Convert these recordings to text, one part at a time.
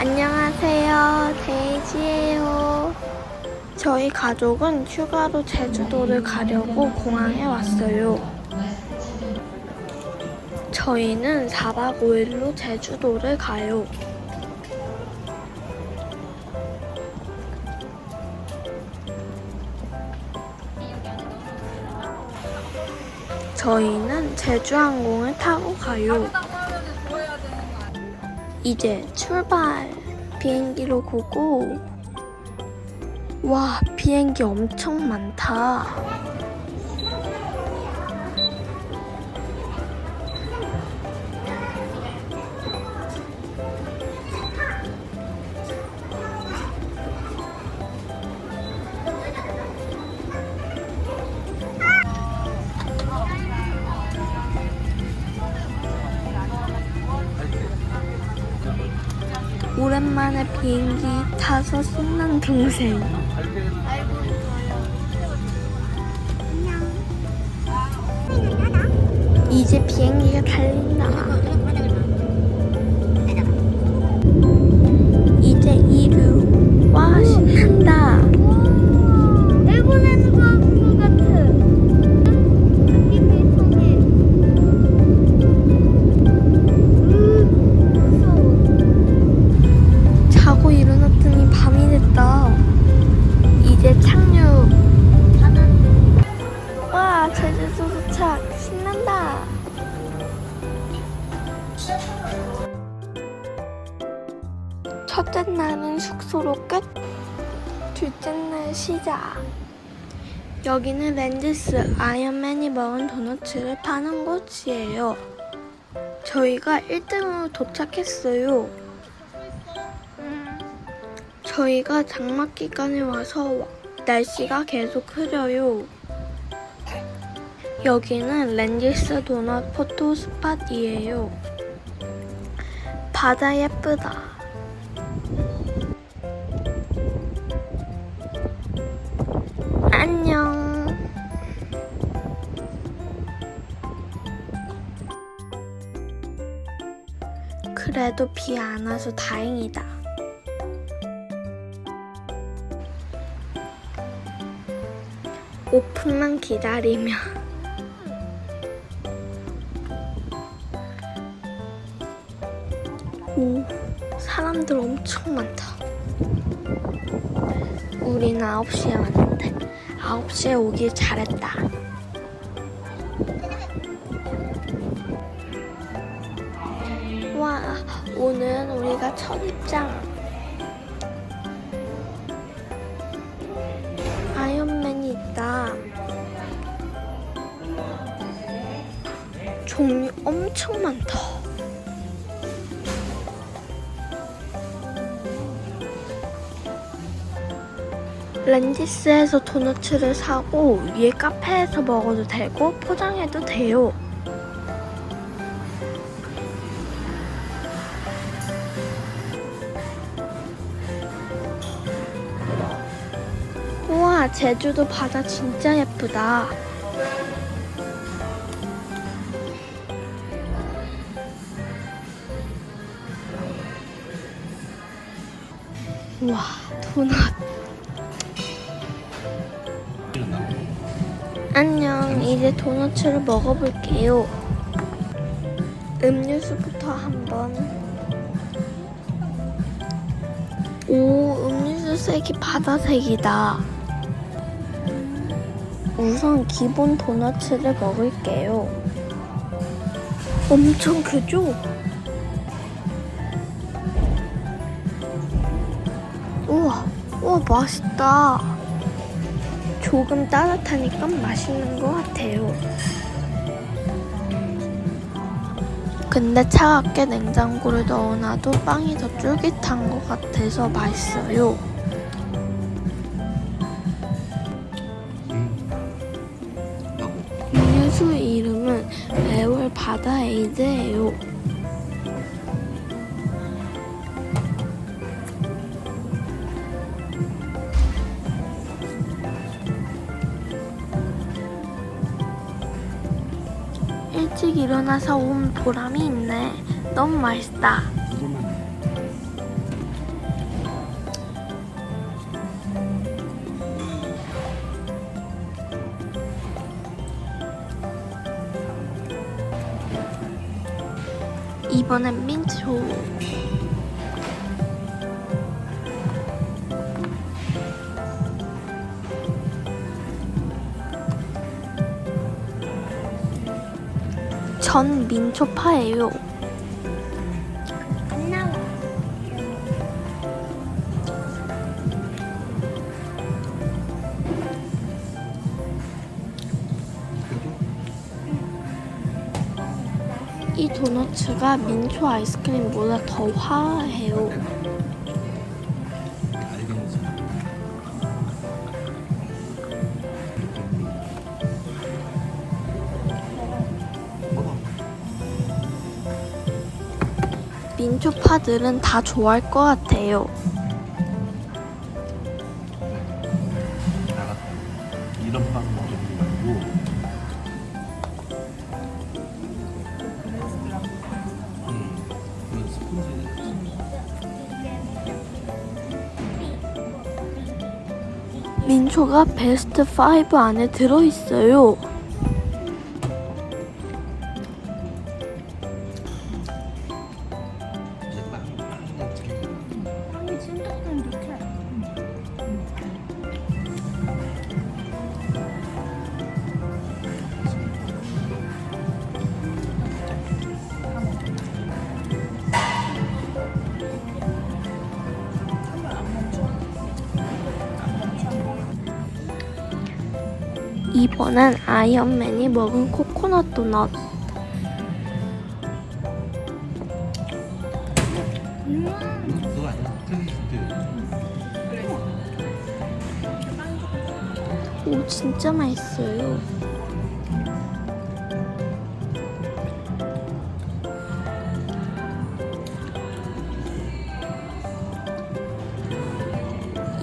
안녕하세요. 데이지예요. 저희 가족은 휴가로 제주도를 가려고 공항에 왔어요. 저희는 4박 5일로 제주도를 가요. 저희는 제주항공을 타고 가요. 이제 출발! 비행기로 고고! 와, 비행기 엄청 많다. 오랜만에 비행기 타서 신난 동생. 이제 비행기가 달린다. 이제 이륙. 와, 신난 여기는 랜디스 아이언맨이 먹은 도너츠를 파는 곳이에요. 저희가 1등으로 도착했어요. 저희가 장마 기간에 와서 날씨가 계속 흐려요. 여기는 랜디스 도넛 포토 스팟이에요. 바다 예쁘다. 그래도 비 안 와서 다행이다. 오픈만 기다리면 오 사람들 엄청 많다 우리는 9시에 왔는데 9시에 오길 잘했다 오늘 우리가 첫 입장 아이언맨이 있다. 종류 엄청 많다. 랜디스에서 도너츠를 사고 위에 카페에서 먹어도 되고 포장해도 돼요. 제주도 바다 진짜 예쁘다. 우와, 도넛. 안녕, 이제 도넛을 먹어볼게요. 음료수부터 한번. 오, 음료수 색이 바다색이다. 우선 기본 도너츠를 먹을게요. 엄청 크죠? 우와, 우와, 맛있다. 조금 따뜻하니까 맛있는 것 같아요. 근데 차갑게 냉장고를 넣어놔도 빵이 더 쫄깃한 것 같아서 맛있어요. 음료수 이름은 애월 바다 에이드예요. 일찍 일어나서 온 보람이 있네. 너무 맛있다. 이번엔 민초. 전 민초파예요. 이 도너츠가 민초 아이스크림보다 더 화해요. 알겠어. 먹어. 민초 파들은 다 좋아할 것 같아요. 민초가 베스트 5 안에 들어있어요. 이번엔 아이언맨이 먹은 코코넛 도넛. 음. 오, 진짜 맛있어요.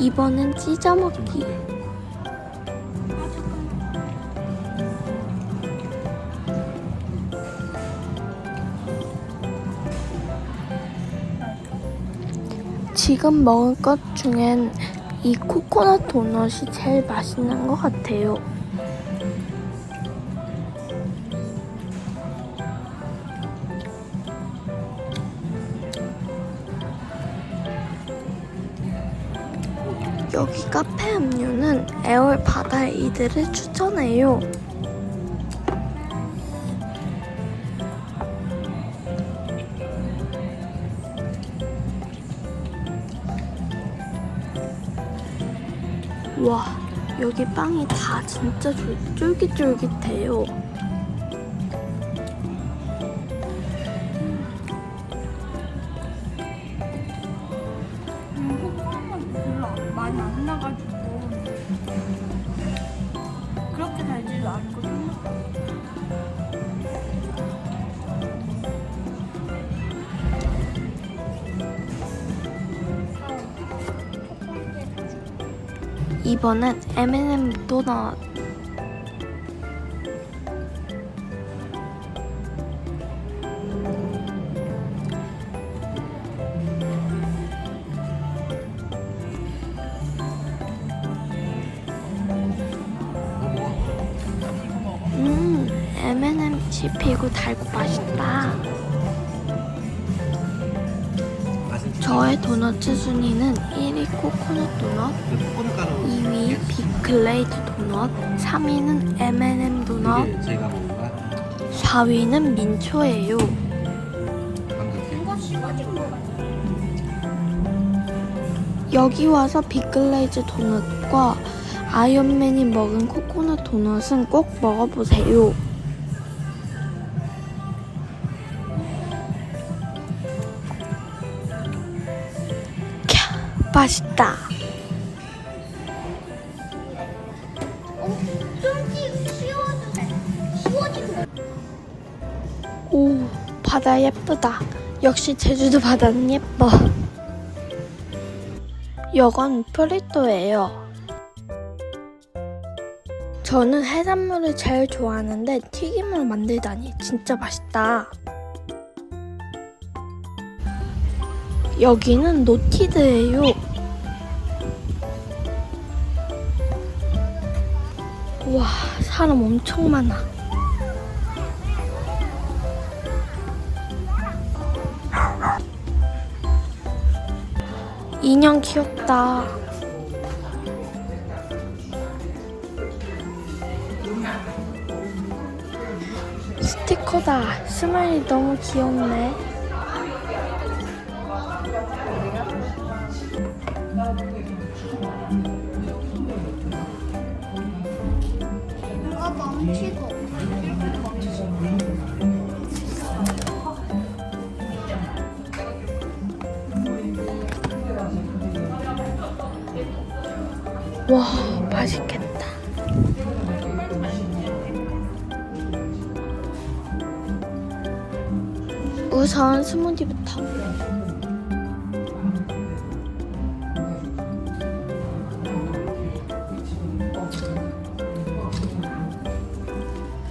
이번엔 찢어 먹기. 지금 먹은 것 중엔 이 코코넛 도넛이 제일 맛있는 것 같아요. 여기 카페 음료는 에얼 바다 이들을 추천해요. 와, 여기 빵이 다 진짜 쫄- 쫄깃쫄깃해요. 2번은 M&M 도넛. 음, M&M 씹히고 달고 맛있다. 저의 도넛 순위는 1위 코코넛 도넛, 음. 2위 빅글레이즈 도넛, 3위는 M&M 도넛, 이게 제가 먹은 거야? 4위는 민초예요. 방금. 여기 와서 빅글레이즈 도넛과 아이언맨이 먹은 코코넛 도넛은 꼭 먹어보세요. 캬, 맛있다. 바다 예쁘다. 역시 제주도 바다는 예뻐. 이건 프리토예요. 저는 해산물을 제일 좋아하는데 튀김을 만들다니 진짜 맛있다. 여기는 노티드예요. 와, 사람 엄청 많아. 인형 귀엽다. 스티커다. 스마일이 너무 귀엽네. 와, 맛있겠다. 우선 스무디부터.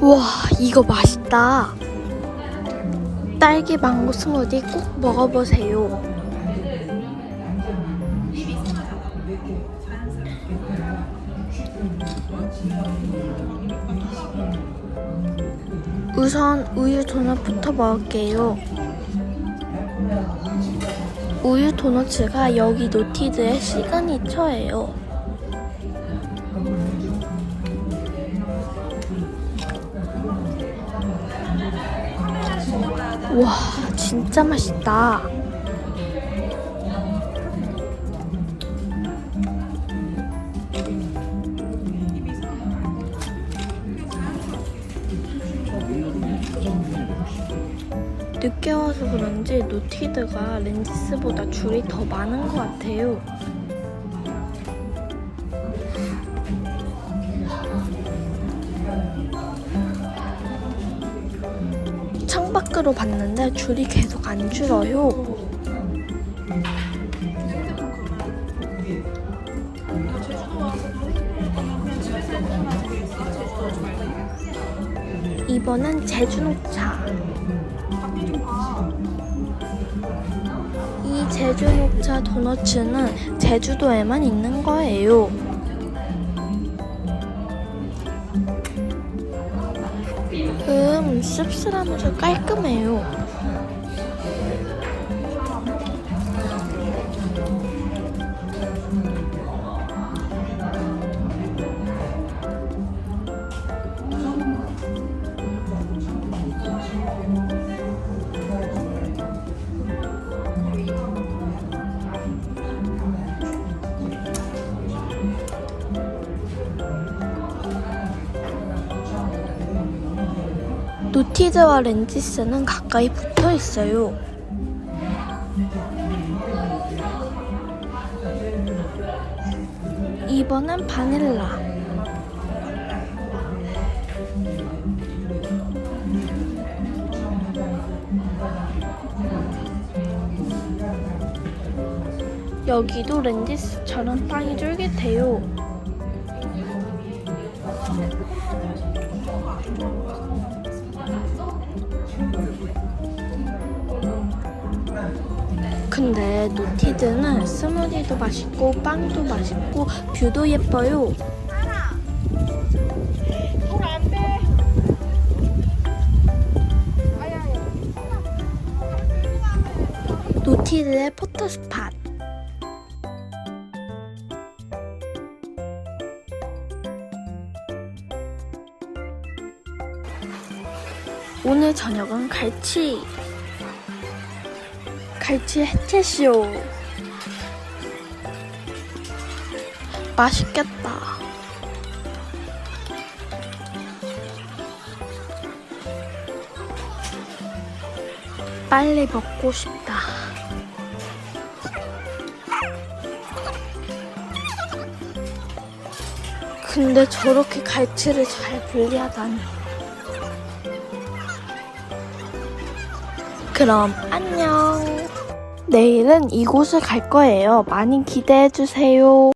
와, 이거 맛있다. 딸기 망고 스무디 꼭 먹어보세요. 우선 우유 도넛부터 먹을게요. 우유 도넛가 여기 노티드의 시그니처예요. 와, 진짜 맛있다. 노티드가 렌지스보다 줄이 더 많은 것 같아요. 창밖으로 봤는데 줄이 계속 안 줄어요. 이번엔 제주녹차. 이 제주 녹차 도너츠는 제주도에만 있는 거예요. 음, 씁쓸하면서 깔끔해요. 노티즈와 렌지스는 가까이 붙어 있어요. 이번엔 바닐라. 여기도 렌지스처럼 빵이 쫄깃해요. 근데 노티드는 스무디도 맛있고 빵도 맛있고 뷰도 예뻐요. 노티드의 포토 스팟. 오늘 저녁은 갈치. 갈치 해체쇼. 맛있겠다. 빨리 먹고 싶다. 근데 저렇게 갈치를 잘 분리하다니. 그럼 안녕. 내일은 이곳을 갈 거예요. 많이 기대해 주세요.